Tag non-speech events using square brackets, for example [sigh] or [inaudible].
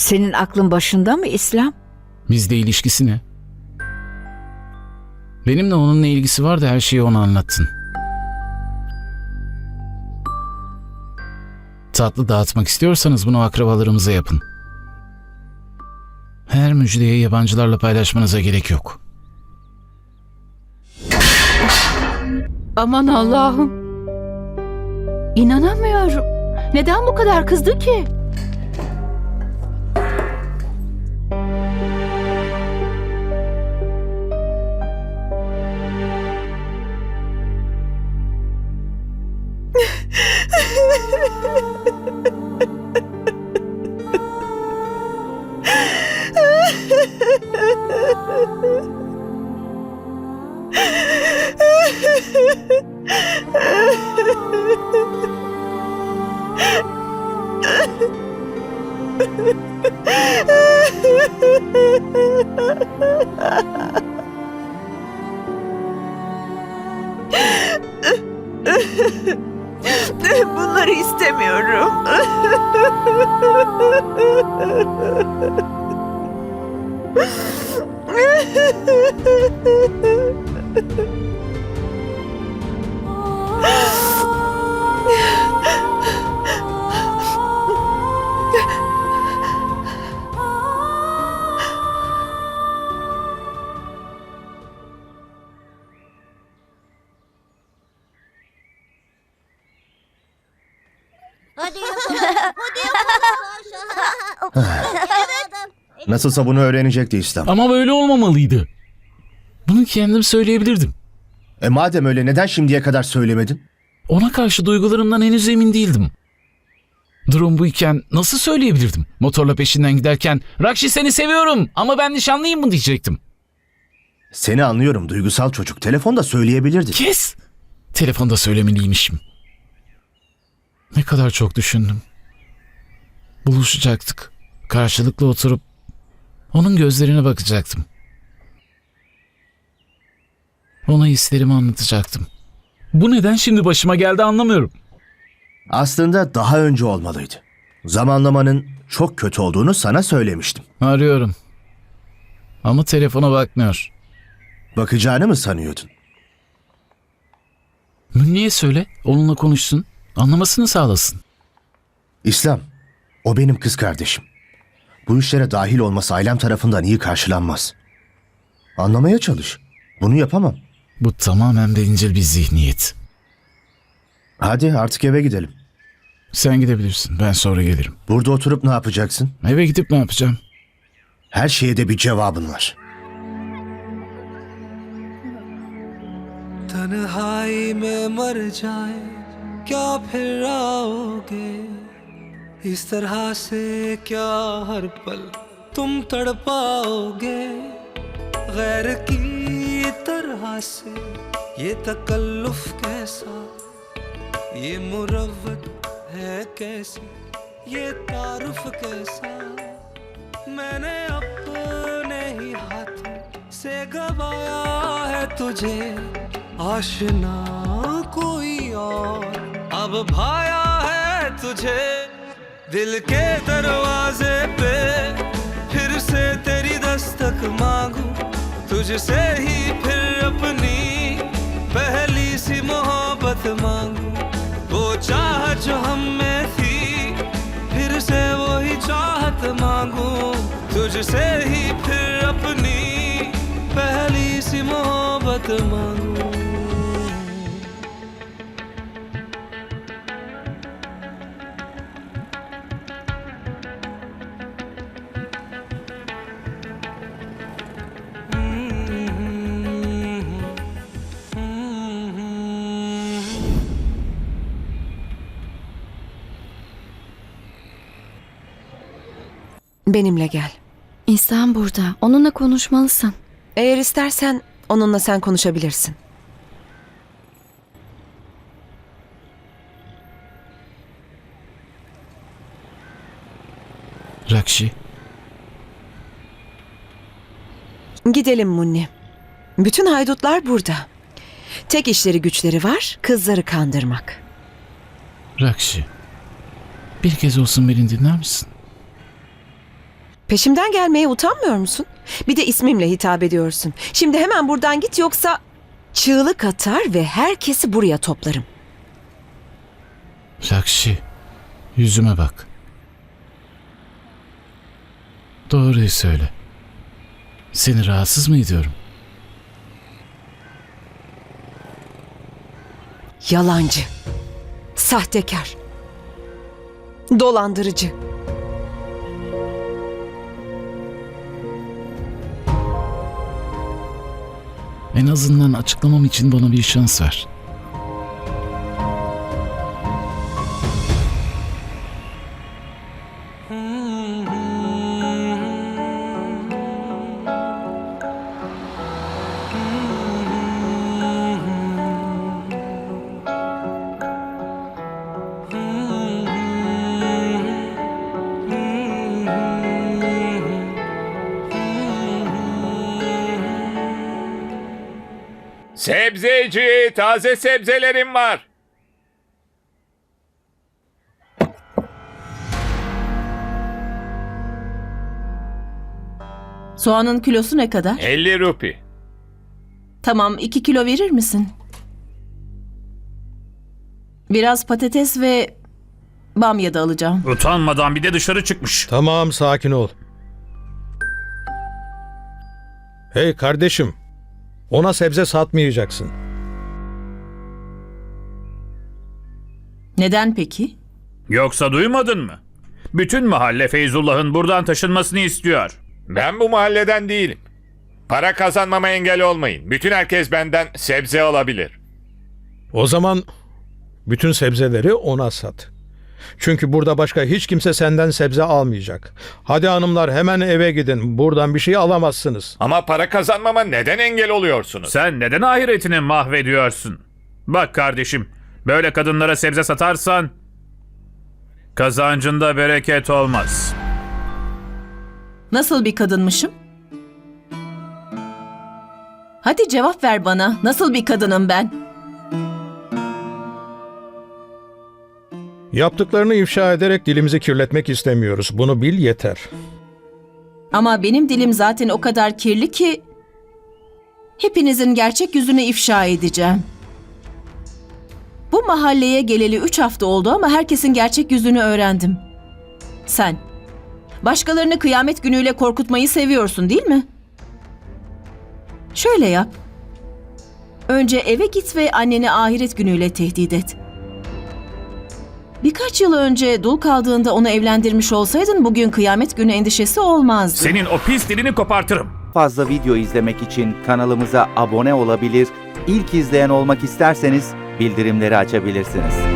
Senin aklın başında mı İslam? Bizde ilişkisi ne? Benimle onunla ilgisi var da her şeyi ona anlattın. Tatlı dağıtmak istiyorsanız bunu akrabalarımıza yapın. Her müjdeyi yabancılarla paylaşmanıza gerek yok. Aman Allah'ım. İnanamıyorum. Neden bu kadar kızdı ki? Bunları istemiyorum. [laughs] Hadi yapalım. Hadi yapalım. evet. Nasılsa bunu öğrenecekti İslam. Ama böyle olmamalıydı. Bunu kendim söyleyebilirdim. E madem öyle neden şimdiye kadar söylemedin? Ona karşı duygularımdan henüz emin değildim. Durum buyken nasıl söyleyebilirdim? Motorla peşinden giderken Rakşi seni seviyorum ama ben nişanlıyım mı diyecektim. Seni anlıyorum duygusal çocuk. Telefonda söyleyebilirdin. Kes! Telefonda söylemeliymişim. Ne kadar çok düşündüm. Buluşacaktık. Karşılıklı oturup onun gözlerine bakacaktım. Ona hislerimi anlatacaktım. Bu neden şimdi başıma geldi anlamıyorum. Aslında daha önce olmalıydı. Zamanlamanın çok kötü olduğunu sana söylemiştim. Arıyorum. Ama telefona bakmıyor. Bakacağını mı sanıyordun? Niye söyle? Onunla konuşsun. Anlamasını sağlasın. İslam, o benim kız kardeşim. Bu işlere dahil olması ailem tarafından iyi karşılanmaz. Anlamaya çalış. Bunu yapamam. Bu tamamen bencil bir zihniyet. Hadi artık eve gidelim. Sen gidebilirsin. Ben sonra gelirim. Burada oturup ne yapacaksın? Eve gidip ne yapacağım? Her şeye de bir cevabın var. तन्हाई में मर जाए क्या फिर आओगे इस तरह से क्या हर पल तुम तड़पाओगे? गैर की तरह से ये तकल्लुफ कैसा? ये मुरवत है कैसी? ये तारुफ कैसा? मैंने अपने ही हाथों से गवाया है तुझे। आशना कोई और अब भाया है तुझे। दिल के दरवाजे पे फिर से तेरी दस्तक मांगू, तुझसे ही फिर अपनी पहली सी मोहब्बत मांगू। वो चाह जो हम में थी, फिर से वही चाहत मांगू। तुझसे ही फिर अपनी पहली सी मोहब्बत मांगू। Benimle gel. İnsan burada. Onunla konuşmalısın. Eğer istersen onunla sen konuşabilirsin. Rakşi, Gidelim Munni. Bütün haydutlar burada. Tek işleri güçleri var, kızları kandırmak. Rakşi. Bir kez olsun beni dinler misin? Peşimden gelmeye utanmıyor musun? Bir de ismimle hitap ediyorsun. Şimdi hemen buradan git yoksa çığlık atar ve herkesi buraya toplarım. Rakşi, yüzüme bak. Doğruyu söyle. Seni rahatsız mı ediyorum? Yalancı, sahtekar, dolandırıcı. En azından açıklamam için bana bir şans ver. Sebzeci, taze sebzelerim var. Soğanın kilosu ne kadar? 50 rupi. Tamam 2 kilo verir misin? Biraz patates ve bamya da alacağım. Utanmadan bir de dışarı çıkmış. Tamam sakin ol. Hey kardeşim. Ona sebze satmayacaksın. Neden peki? Yoksa duymadın mı? Bütün mahalle Feyzullah'ın buradan taşınmasını istiyor. Ben bu mahalleden değilim. Para kazanmama engel olmayın. Bütün herkes benden sebze alabilir. O zaman bütün sebzeleri ona sat. Çünkü burada başka hiç kimse senden sebze almayacak. Hadi hanımlar hemen eve gidin. Buradan bir şey alamazsınız. Ama para kazanmama neden engel oluyorsunuz? Sen neden ahiretini mahvediyorsun? Bak kardeşim, böyle kadınlara sebze satarsan kazancında bereket olmaz. Nasıl bir kadınmışım? Hadi cevap ver bana. Nasıl bir kadınım ben? Yaptıklarını ifşa ederek dilimizi kirletmek istemiyoruz. Bunu bil yeter. Ama benim dilim zaten o kadar kirli ki hepinizin gerçek yüzünü ifşa edeceğim. Bu mahalleye geleli üç hafta oldu ama herkesin gerçek yüzünü öğrendim. Sen. Başkalarını kıyamet günüyle korkutmayı seviyorsun değil mi? Şöyle yap. Önce eve git ve anneni ahiret günüyle tehdit et. Birkaç yıl önce dul kaldığında onu evlendirmiş olsaydın bugün kıyamet günü endişesi olmazdı. Senin o pis dilini kopartırım. fazla video izlemek için kanalımıza abone olabilir, ilk izleyen olmak isterseniz bildirimleri açabilirsiniz.